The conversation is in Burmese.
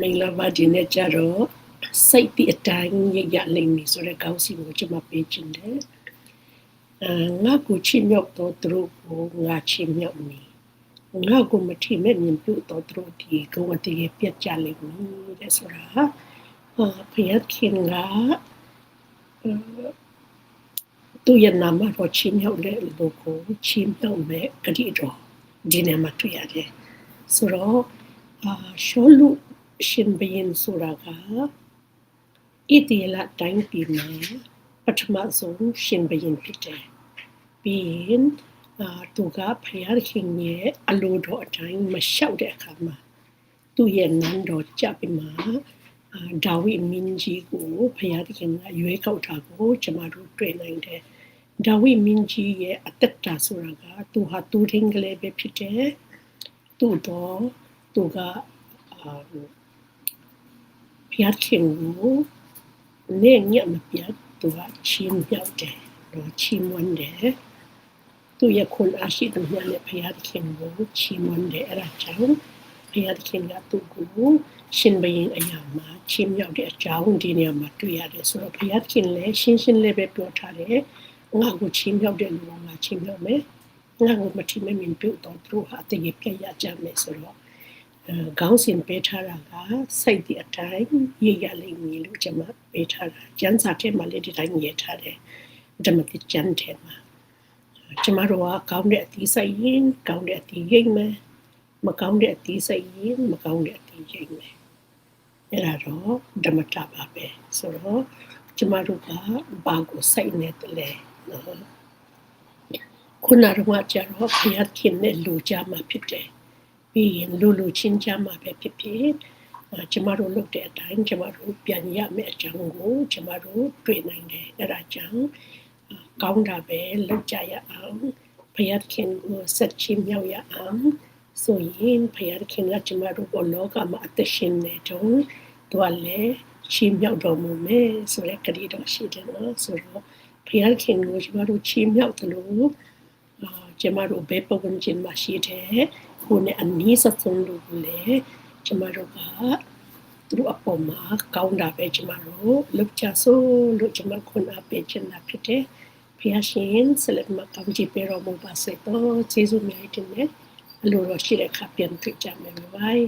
မင်္ဂလာပါဒီနေ့ကျတော့စိတ်ဒီအတိုင်းရရလိမ့်မည်ဆိုတဲ့ကောင်းစီကိုကျွန်မပေးခြင်းတယ်အာငါကိုချစ်မြောက်တော့သူတို့ကိုငါချစ်မြောက်မည်ငါကိုမထီမဲ့မြင်ပြုတော့သူတို့ဒီကိုယ်တည်းပြတ်ကြလိမ့်မည်တဲ့ဆိုတာအာဖျက်ခင်ကသူရဲ့နာမတော့ချစ်မြောက်တဲ့လူကိုချစ်မြောက်မဲ့ဂတိတော်ဒီနေ့မှတွေ့ရတယ်ဆိုတော့အာရှောလူ ရှင်ဘရင်ဆိုတာကဣတိလတိုင်းပြည်မှာပထမဆုံးရှင်ဘရင်ဖြစ်တယ်ပြီးရင်အာသူကဖယားခင်ရဲ့အလိုတော်အတိုင်းမလျှောက်တဲ့အခါမှာသူ့ရဲ့နန်းတော်ကြပြီးမှအာဒါဝိမင်းကြီးကိုဖယားခင်ကရွေးကောက်တာကိုကျမတို့တွေ့နိုင်တယ်ဒါဝိမင်းကြီးရဲ့အသက်တာဆိုတာကသူဟာသူထင်းကလေးပဲဖြစ်တယ်သူ့တော့သူကအာ ဘုရားခင်ကိုနေညမပြတ်သူကချင်းပြောက်တယ်တော့ချင်းဝန်းတယ်သူရဲ့ခွန်အားရှိတဲ့မြတ်နဲ့ဘုရားခင်ကိုချင်းဝန်းတယ်အဲ့ဒါကြောင့်ဘုရားခင်ကသူ့ကိုရှင်ဘရင်အရာမှာချင်းမြောက်တဲ့အကြောင်းဒီနေရာမှာတွေ့ရတယ်ဆိုတော့ဘုရားခင်လည်းရှင်းရှင်းလေးပဲပြောထားတယ်ငါ့ကိုချင်းမြောက်တဲ့လူကငါချင်းမြောက်မယ်ငါ့ကိုမထီမဲ့မြင်ပြုတ်တော့သူဟာတကယ်ပြရကြမယ်ဆိုတော့ ခေါင်းစဉ်ပေးထားတာကစိတ်ဒီအတိုင်းရရလိမ့်မည်လို့ကျွန်မပေးထားတာကျန်းစာထဲမှာလည်းဒီတိုင်းရေးထားတယ်ဓမ္မတိကျမ်းထဲမှာကျွန်မတို့ကကောင်းတဲ့အသီးစိတ်ရင်ကောင်းတဲ့အသီးရိတ်မယ်မကောင်းတဲ့အသီးစိတ်ရင်မကောင်းတဲ့အသီးရိတ်မယ်အဲ့ဒါတော့ဓမ္မတာပါပဲဆိုတော့ကျွန်မတို့ကဘာကိုစိတ်နဲ့တလဲနော်ခုနကတော့ကျတော့ဘုရားခင်နဲ့လူကြမှာဖြစ်တယ် ပြီးရင်လူလူချင်းကြမှာပဲဖြစ်ဖြစ်ကျမတို့လုပ်တဲ့အတိုင်းကျမတို့ပြန်ရမယ့်အကြောင်းကိုကျမတို့တွေ့နိုင်တယ်အဲ့ဒါကြောင့်ကောင်းတာပဲလုပ်ကြရအောင်ဘုရားခင်ကိုဆက်ချင်းမြောက်ရအောင်ဆိုရင်ဘုရားခင်ကကျမတို့ဘောလောကမှာအသက်ရှင်နေတော့သူကလည်းချင်းမြောက်တော်မူမယ်ဆိုတဲ့ကတိတော်ရှိတယ်နော်ဆိုတော့ဘုရားခင်ကိုကျမတို့ချင်းမြောက်တယ်လို့အာကျမတို့ဘယ်ပုံချင်းမှာရှိတယ် ကိုနဲ့အနည်းဆုံးလို့လေကျမတို့ကသူတို့အပေါ်မှာကောင်းတာပဲကျမတို့လုပ်ချဆိုလို့ကျမခွန်အားပေးချင်တာဖြစ်တယ်ဖျားရှင်ဆက်လက်မှာကောင်းချီးပေးတော်မူပါစေတော့ကျေးဇူးများတင်တယ်အလိုတော်ရှိတဲ့အခါပြန်တွေ့ကြမယ်ဘိုင်